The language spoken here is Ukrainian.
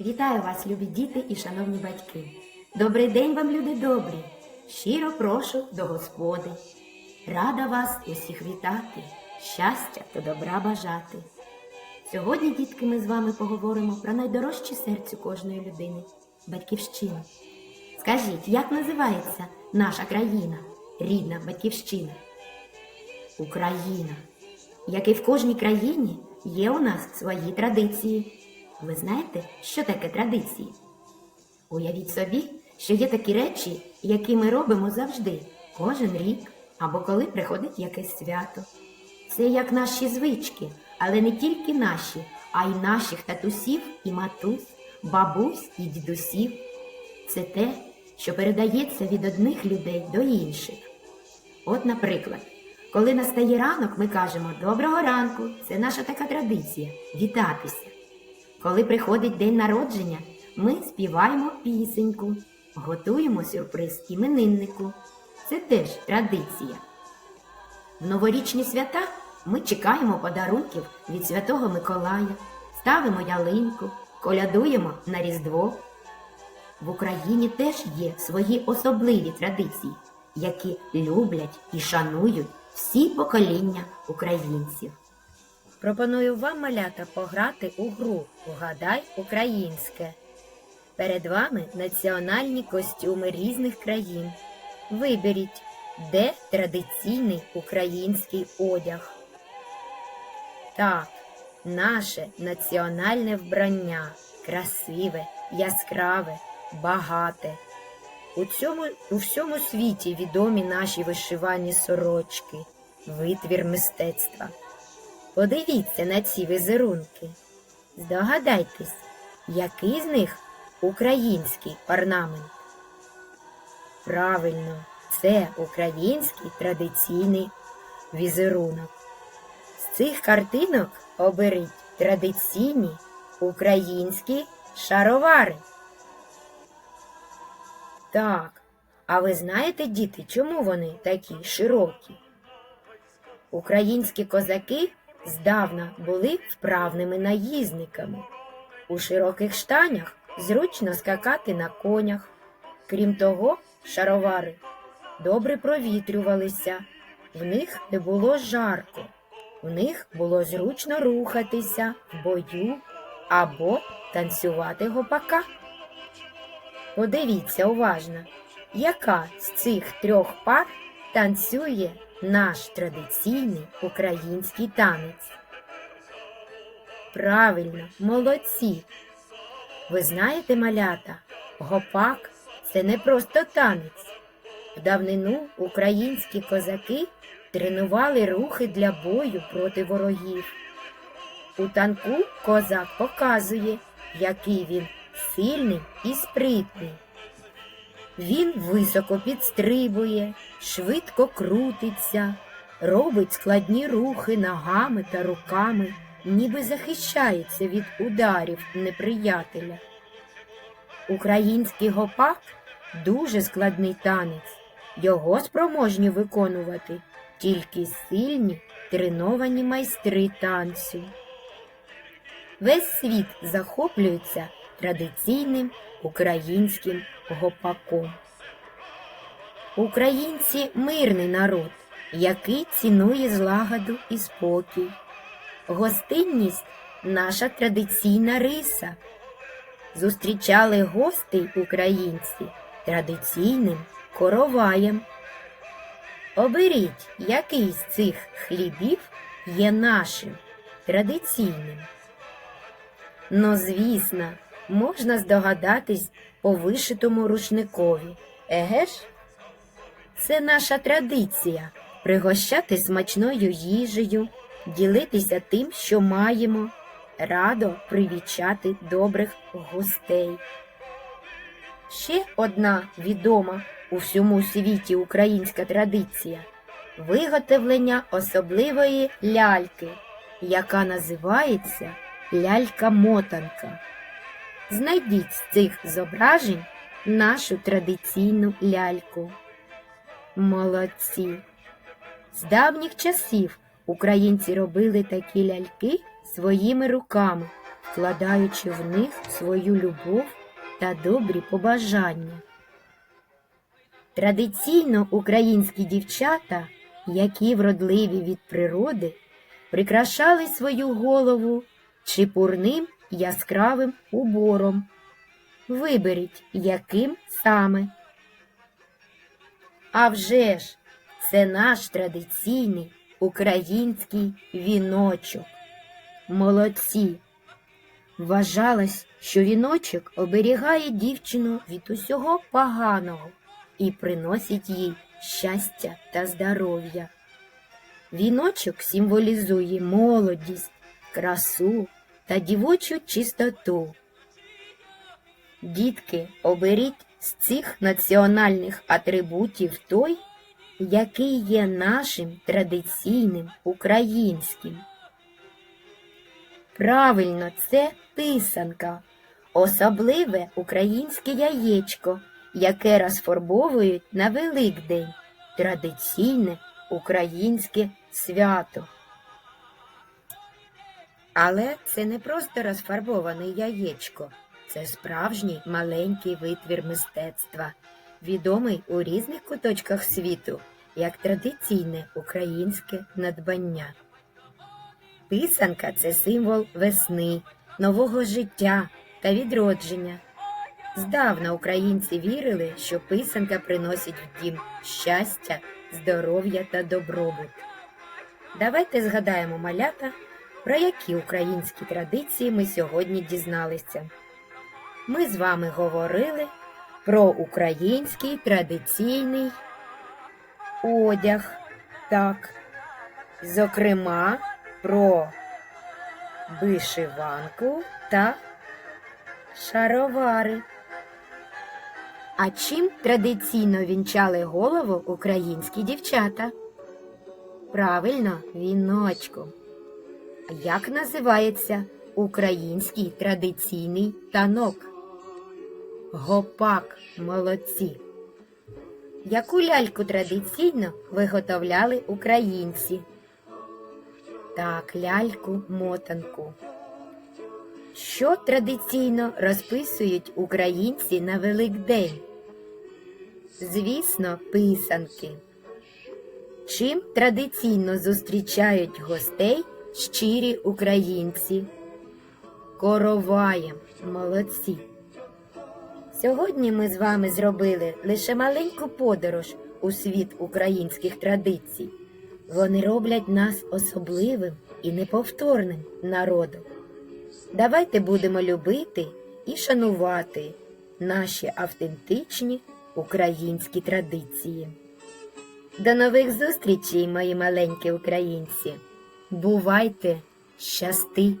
Вітаю вас, любі діти і шановні батьки. Добрий день вам, люди добрі. Щиро прошу до Господи. Рада вас усіх вітати, щастя та добра бажати. Сьогодні, дітки, ми з вами поговоримо про найдорожче серцю кожної людини батьківщину. Скажіть, як називається наша країна, рідна батьківщина? Україна. Як і в кожній країні, є у нас свої традиції. Ви знаєте, що таке традиції? Уявіть собі, що є такі речі, які ми робимо завжди, кожен рік або коли приходить якесь свято. Це як наші звички, але не тільки наші, а й наших татусів і матусь, бабусь і дідусів. Це те, що передається від одних людей до інших. От, наприклад, коли настає ранок, ми кажемо Доброго ранку, це наша така традиція вітатися. Коли приходить день народження, ми співаємо пісеньку, готуємо сюрприз імениннику. Це теж традиція. В новорічні свята ми чекаємо подарунків від Святого Миколая, ставимо ялинку, колядуємо на Різдво. В Україні теж є свої особливі традиції, які люблять і шанують всі покоління українців. Пропоную вам, малята, пограти у гру Угадай українське. Перед вами національні костюми різних країн. Виберіть, де традиційний український одяг. Так, наше національне вбрання красиве, яскраве, багате. У цьому у всьому світі відомі наші вишивані сорочки, витвір мистецтва. Подивіться на ці візерунки. Здогадайтесь, який з них український орнамент? Правильно, це український традиційний візерунок. З цих картинок оберіть традиційні українські шаровари. Так, а ви знаєте, діти, чому вони такі широкі? Українські козаки здавна були вправними наїзниками. У широких штанях зручно скакати на конях. Крім того, шаровари добре провітрювалися, в них не було жарко, в них було зручно рухатися в бою або танцювати гопака. Подивіться уважно, яка з цих трьох пар танцює наш традиційний український танець. Правильно, молодці. Ви знаєте, малята, гопак це не просто танець. В давнину українські козаки тренували рухи для бою проти ворогів. У танку козак показує, який він сильний і спритний. Він високо підстрибує, швидко крутиться, робить складні рухи ногами та руками, ніби захищається від ударів неприятеля. Український гопак дуже складний танець. Його спроможні виконувати тільки сильні треновані майстри танцю. Весь світ захоплюється традиційним українським гопаком. Українці мирний народ, який цінує злагоду і спокій. Гостинність наша традиційна риса. Зустрічали гостей українці традиційним короваєм. Оберіть, який з цих хлібів є нашим традиційним. Ну, звісно, можна здогадатись по вишитому рушникові. Еге? Це наша традиція пригощати смачною їжею, ділитися тим, що маємо, радо привічати добрих гостей. Ще одна відома у всьому світі українська традиція виготовлення особливої ляльки, яка називається лялька-мотанка. Знайдіть з цих зображень нашу традиційну ляльку. Молодці! З давніх часів українці робили такі ляльки своїми руками, вкладаючи в них свою любов та добрі побажання. Традиційно українські дівчата, які вродливі від природи, прикрашали свою голову чепурним яскравим убором. Виберіть, яким саме. А вже ж, це наш традиційний український віночок. Молодці! Вважалось, що віночок оберігає дівчину від усього поганого і приносить їй щастя та здоров'я. Віночок символізує молодість, красу та дівочу чистоту. Дітки, оберіть з цих національних атрибутів той, який є нашим традиційним українським. Правильно, це писанка, особливе українське яєчко, яке розфарбовують на Великдень, традиційне українське свято. Але це не просто розфарбоване яєчко, це справжній маленький витвір мистецтва, відомий у різних куточках світу як традиційне українське надбання. Писанка це символ весни, нового життя та відродження. Здавна українці вірили, що писанка приносить в дім щастя, здоров'я та добробут. Давайте згадаємо малята, про які українські традиції ми сьогодні дізналися. Ми з вами говорили про український традиційний одяг, так, зокрема, про вишиванку та шаровари. А чим традиційно вінчали голову українські дівчата? Правильно, віночком. Як називається український традиційний танок? Гопак молодці. Яку ляльку традиційно виготовляли українці? Так, ляльку мотанку. Що традиційно розписують українці на Великдень? Звісно, писанки. Чим традиційно зустрічають гостей щирі українці? Короваєм, молодці. Сьогодні ми з вами зробили лише маленьку подорож у світ українських традицій. Вони роблять нас особливим і неповторним народом. Давайте будемо любити і шанувати наші автентичні українські традиції. До нових зустрічей, мої маленькі українці! Бувайте щасти!